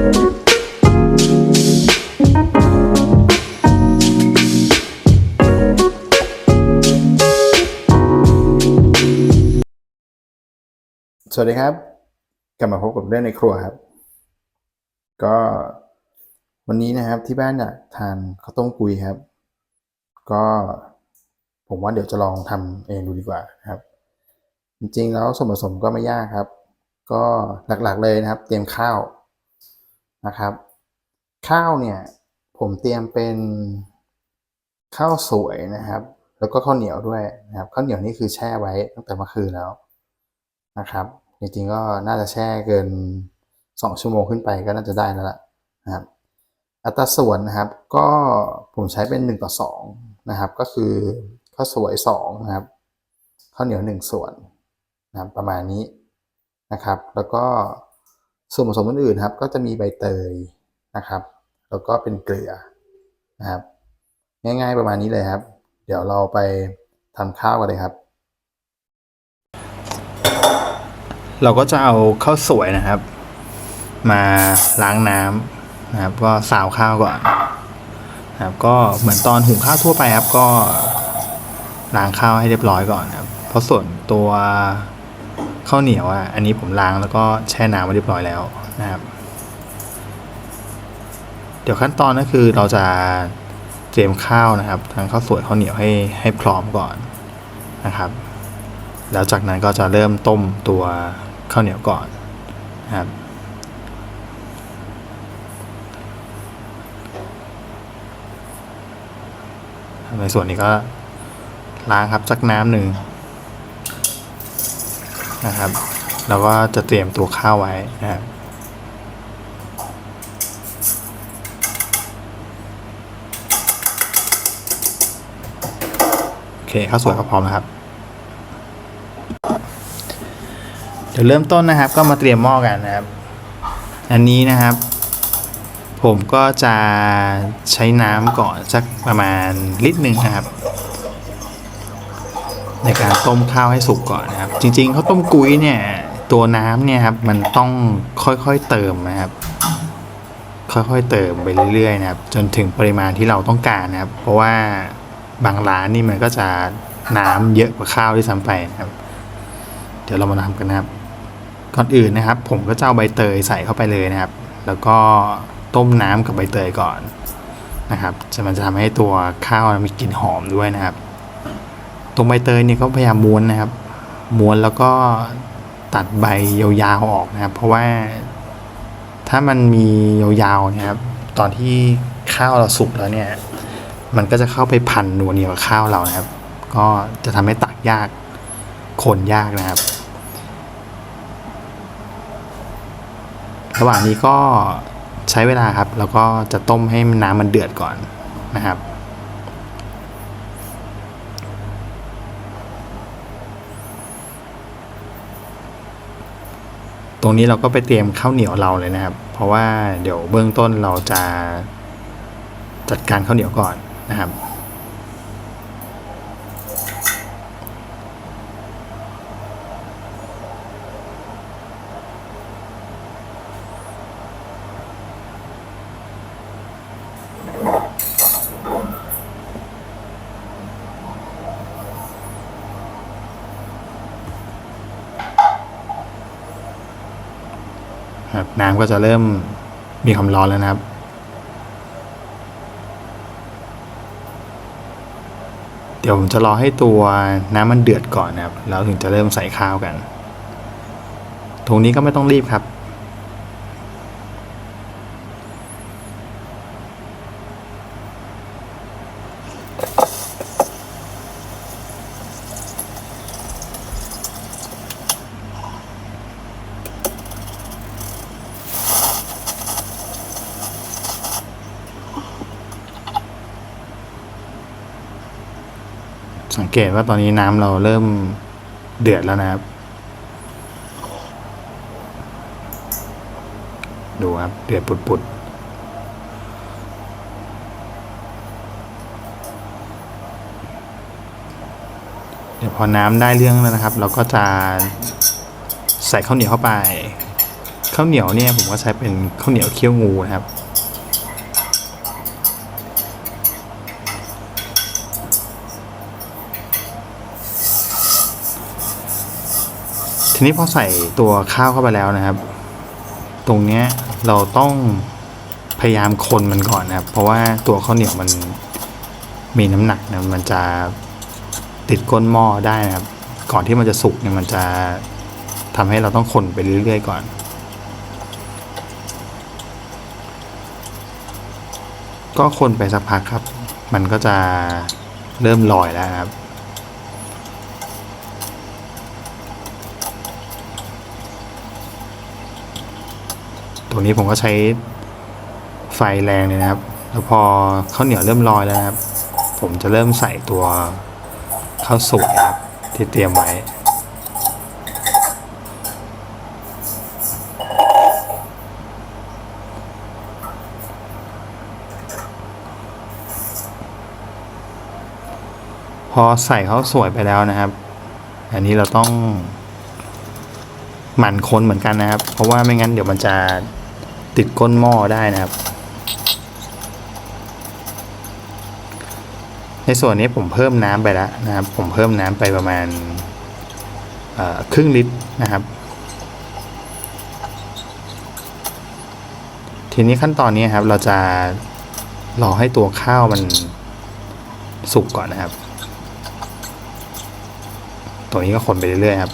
สวัสดีครับ กลับมาพบกับเรื่องในครัวครับ ก็วันนี้นะครับที่บ้านอยากทานข้าวต้มกุยครับ ก็ผมว่าเดี๋ยวจะลองทำเองดูดีกว่าครับ จริงๆแล้วส่วนผสมก็ไม่ยากครับ ก็หลักๆเลยนะครับ เตรียมข้าว นะครับ ข้าวเนี่ยผมเตรียมเป็นข้าวสวยนะครับ แล้วก็ข้าวเหนียวด้วยนะครับข้าวเหนียวนี่คือแช่ไว้ตั้งแต่เมื่อคืนแล้วนะครับ จริงๆก็น่าจะแช่เกิน 2 ชั่วโมงขึ้นไปก็น่าจะได้แล้วล่ะนะครับ อัตราส่วนนะครับ ก็ผมใช้เป็น1ต่อ2นะครับ ก็คือข้าวสวย2นะครับข้าวเหนียว 1 ส่วนนะครับประมาณนี้นะครับ แล้วก็ ส่วนผสมอื่นๆครับ ก็จะมีใบเตยนะครับ แล้วก็เป็นเกลือนะครับ ง่ายๆประมาณนี้เลยครับ เดี๋ยวเราไปทำข้าวกันเลยครับ เราก็จะเอาข้าวสวยนะครับ มาล้างน้ำนะครับ ก็สาวข้าวก่อนนะครับก็เหมือนตอนหุงข้าวทั่วไปครับก็ล้างข้าวให้เรียบร้อยก่อนนะครับ เพราะส่วนตัว ข้าวเหนียวอะ อันนี้ผมล้างแล้วก็แช่น้ำไว้เรียบร้อยแล้วนะครับ เดี๋ยวขั้นตอนก็คือเราจะเตรียมข้าวนะครับ ทั้งข้าวสวยข้าวเหนียวให้ให้พร้อมก่อนนะครับ แล้วจากนั้นก็จะเริ่มต้มตัวข้าวเหนียวก่อนนะครับในส่วนนี้ก็ล้างครับสักน้ำหนึ่ง นะครับแล้วก็จะเตรียมตัวข้าวไว้นะครับโอเคข้าวสวยก็พร้อมแล้วครับ เดี๋ยวเริ่มต้นนะครับ ก็มาเตรียมหม้อกันนะครับ อันนี้นะครับ ผมก็จะใช้น้ำก่อนสักประมาณลิตรหนึ่งนะครับ ในการต้มข้าวให้สุกก่อนนะครับ จริงๆข้าวต้มกุ้ยเนี่ย ตัวน้ำเนี่ยครับมันต้องค่อยๆเติมนะครับ ค่อยๆเติมไปเรื่อยๆนะครับ จนถึงปริมาณที่เราต้องการนะครับ เพราะว่าบางร้านนี่มันก็จะน้ำเยอะกว่าข้าวที่ซ้ำไปนะครับ เดี๋ยวเรามาทำกันนะครับ ก่อนอื่นนะครับ ผมก็จะเอาใบเตยใส่เข้าไปเลยนะครับ แล้วก็ต้มน้ำกับใบเตยก่อนนะครับ จะมันจะทำให้ตัวข้าวมีกลิ่นหอมด้วยนะครับ ตรงใบเตยเนี่ยก็พยายามม้วนนะครับ ม้วนแล้วก็ตัดใบยาวๆออกนะครับ เพราะว่าถ้ามันมียาวๆนะครับ ตอนที่ข้าวเราสุกแล้วเนี่ย มันก็จะเข้าไปพันนัวเหนียวข้าวเรานะครับ ก็จะทำให้ตักยากคนยากนะครับ ระหว่างนี้ก็ใช้เวลาครับ แล้วก็จะต้มให้น้ำมันเดือดก่อนนะครับ ตรงนี้เราก็ไปเตรียมข้าวเหนียวเราเลยนะครับ เพราะว่าเดี๋ยวเบื้องต้นเราจะจัดการข้าวเหนียวก่อนนะครับ ครับน้ำก็จะเริ่มมีความร้อนแล้วนะครับเดี๋ยวผมจะรอให้ตัวน้ำมันเดือดก่อนนะครับ แล้วถึงจะเริ่มใส่ข้าวกัน ตรงนี้ก็ไม่ต้องรีบครับ สังเกตว่าตอนนี้น้ำเราเริ่มเดือดแล้วนะครับ ดูครับเดือดปุดๆเดี๋ยวพอน้ำได้เรื่องแล้วนะครับ เราก็จะใส่ข้าวเหนียวเข้าไปข้าวเหนียวเนี่ยผมก็ใช้เป็นข้าวเหนียวเคี่ยวงูนะครับ ทีนี้พอใส่ตัวข้าวเข้าไปแล้วนะครับ ตรงเนี้ยเราต้องพยายามคนมันก่อนนะครับ เพราะว่าตัวข้าวเหนียวมันมีน้ำหนักนะมันจะติดก้นหม้อได้นะครับ ก่อนที่มันจะสุกเนี่ยมันจะทำให้เราต้องคนไปเรื่อยๆก่อนก็คนไปสักพักครับ มันก็จะเริ่มลอยแล้วครับ ตัวนี้ผมก็ใช้ไฟแรงเลยนะครับ แล้วพอข้าวเหนียวเริ่มลอยแล้วนะครับ ผมจะเริ่มใส่ตัวข้าวสวยครับที่เตรียมไว้ พอใส่ข้าวสวยไปแล้วนะครับ อันนี้เราต้องหมั่นคนเหมือนกันนะครับ เพราะว่าไม่งั้นเดี๋ยวมันจะ ติดก้นหม้อได้นะครับ ในส่วนนี้ผมเพิ่มน้ำไปแล้วนะครับ ผมเพิ่มน้ำไปประมาณครึ่งลิตรนะครับ ทีนี้ขั้นตอนนี้ครับเราจะรอให้ตัวข้าวมันสุกก่อนนะครับ ตัวนี้ก็คนไปเรื่อยๆครับ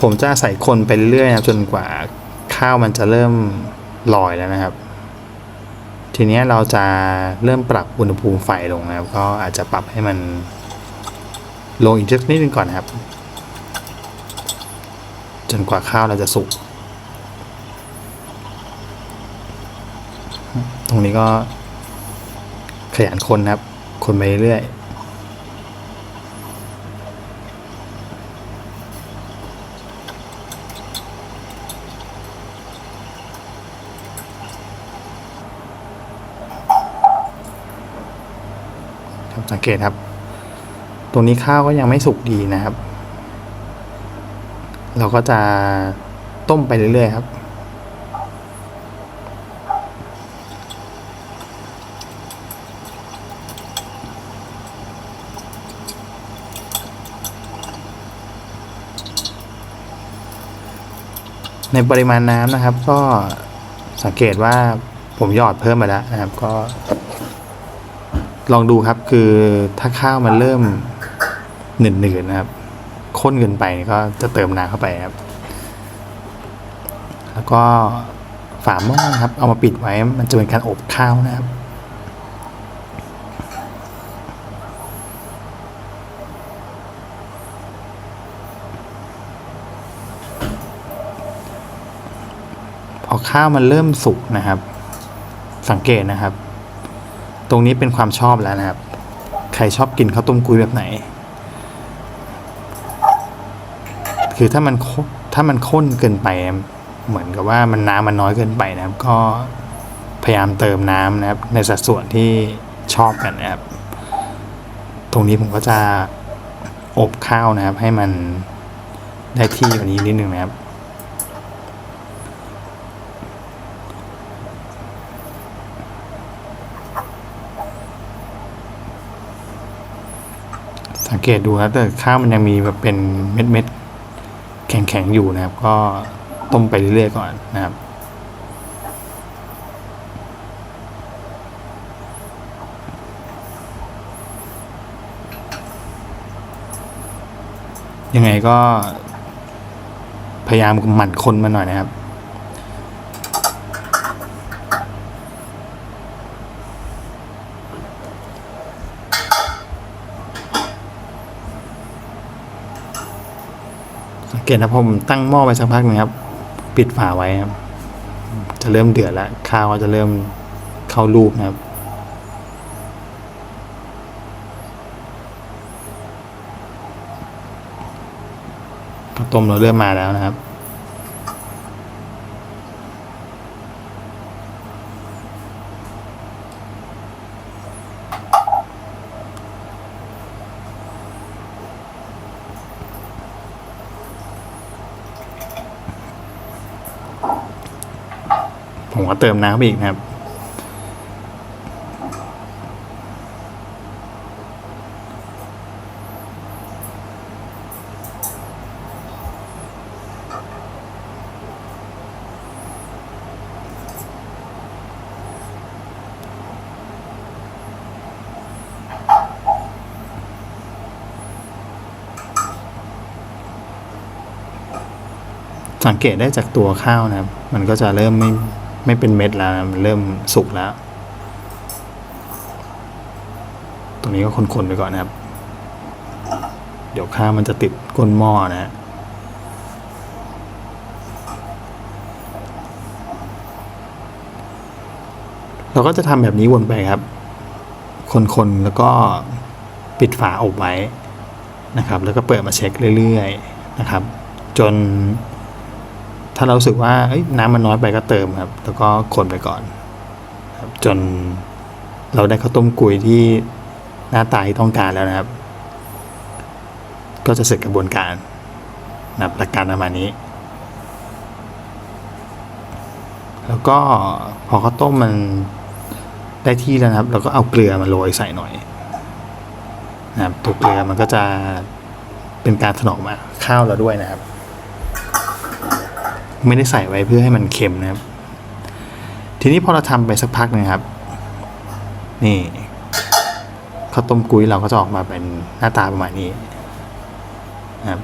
ผมจะใส่คนไปเรื่อยๆนะครับจนกว่าข้าวมันจะเริ่มลอยแล้วนะครับ ทีนี้เราจะเริ่มปรับอุณหภูมิไฟลงนะครับ ก็อาจจะปรับให้มันลงอีกสักนิดนึงก่อนนะครับ จนกว่าข้าวเราจะสุกตรงนี้ก็ขยันคนนะครับ คนไปเรื่อย สังเกตครับตรงนี้ข้าวก็ยังไม่สุกดีนะครับ เราก็จะต้มไปเรื่อยๆครับในปริมาณน้ำนะครับก็สังเกตว่าผมหยอดเพิ่มมาแล้วนะครับก็ ลองดูครับคือถ้าข้าวมันเริ่มหนืดๆนะครับข้นเกินไปก็จะเติมน้ำเข้าไปครับ แล้วก็ฝาหม้อครับ เอามาปิดไว้มันจะเป็นการอบข้าวนะครับ พอข้าวมันเริ่มสุกนะครับ สังเกตนะครับ ตรงนี้เป็นความชอบแล้วนะครับ ใครชอบกินข้าวต้มกุ้ยแบบไหน คือถ้ามันข้นถ้ามันข้นเกินไป เหมือนกับว่ามันน้ำมันน้อยเกินไปนะครับ ก็พยายามเติมน้ำนะครับ ในสัดส่วนที่ชอบกันนะครับ ตรงนี้ผมก็จะอบข้าวนะครับ ให้มันได้ที่กว่านี้นิดนึงนะครับ สังเกตดูครับแต่ข้าวมันยังมีแบบเป็นเม็ดเม็ดแข็งๆอยู่นะครับ ก็ต้มไปเรื่อยๆก่อนนะครับยังไงก็พยายามหมั่นคนมันหน่อยนะครับ เกตนะผมตั้งหม้อไปสักพักหนึงครับ ปิดฝาไว้ครับ จะเริ่มเดือดแล้วข้าวก็จะเริ่มเข้ารูปนะครับต้มเราเริ่มมาแล้วนะครับ ก็เติมน้ำไปอีกนะครับ สังเกตได้จากตัวข้าวนะครับ มันก็จะเริ่มไม่ ไม่เป็นเม็ดแล้วมันเริ่มสุกแล้ว ตรงนี้ก็คนๆไปก่อนนะครับ เดี๋ยวข้าวมันจะติดก้นหม้อนะฮะเราก็จะทำแบบนี้วนไปครับ คนๆแล้วก็ปิดฝาอบไว้นะครับ แล้วก็เปิดมาเช็คเรื่อย ๆ นะครับ จน ถ้าเราสึกว่าน้ำมันน้อยไปก็เติมครับ แล้วก็คนไปก่อนครับจนเราได้ข้าวต้มกุยที่หน้าตาที่ต้องการแล้วนะครับ ก็จะเสร็จกระบวนการนะครับหลักการประมาณนี้ แล้วก็พอข้าวต้มมันได้ที่แล้วนะครับ เราก็เอาเกลือมาโรยใส่หน่อยนะครับตัวเกลือมันก็จะเป็นการถนอมข้าวเราด้วยนะครับ ไม่ได้ใส่ไว้เพื่อให้มันเค็มนะครับ ทีนี้พอเราทำไปสักพักหนึงครับ นี่ข้าวต้มกุ้ยเราก็จะออกมาเป็นหน้าตาประมาณนี้นะครับ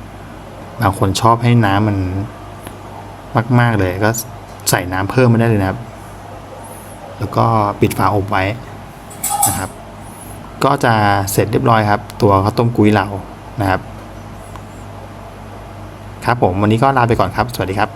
บางคนชอบให้น้ำมันมาก ๆ เลยก็ใส่น้ำเพิ่มไม่ได้เลยนะครับ แล้วก็ปิดฝาอบไว้นะครับ ก็จะเสร็จเรียบร้อยครับ ตัวข้าวต้มกุ้ยเรานะครับ ครับผมวันนี้ก็ลาไปก่อนครับ สวัสดีครับ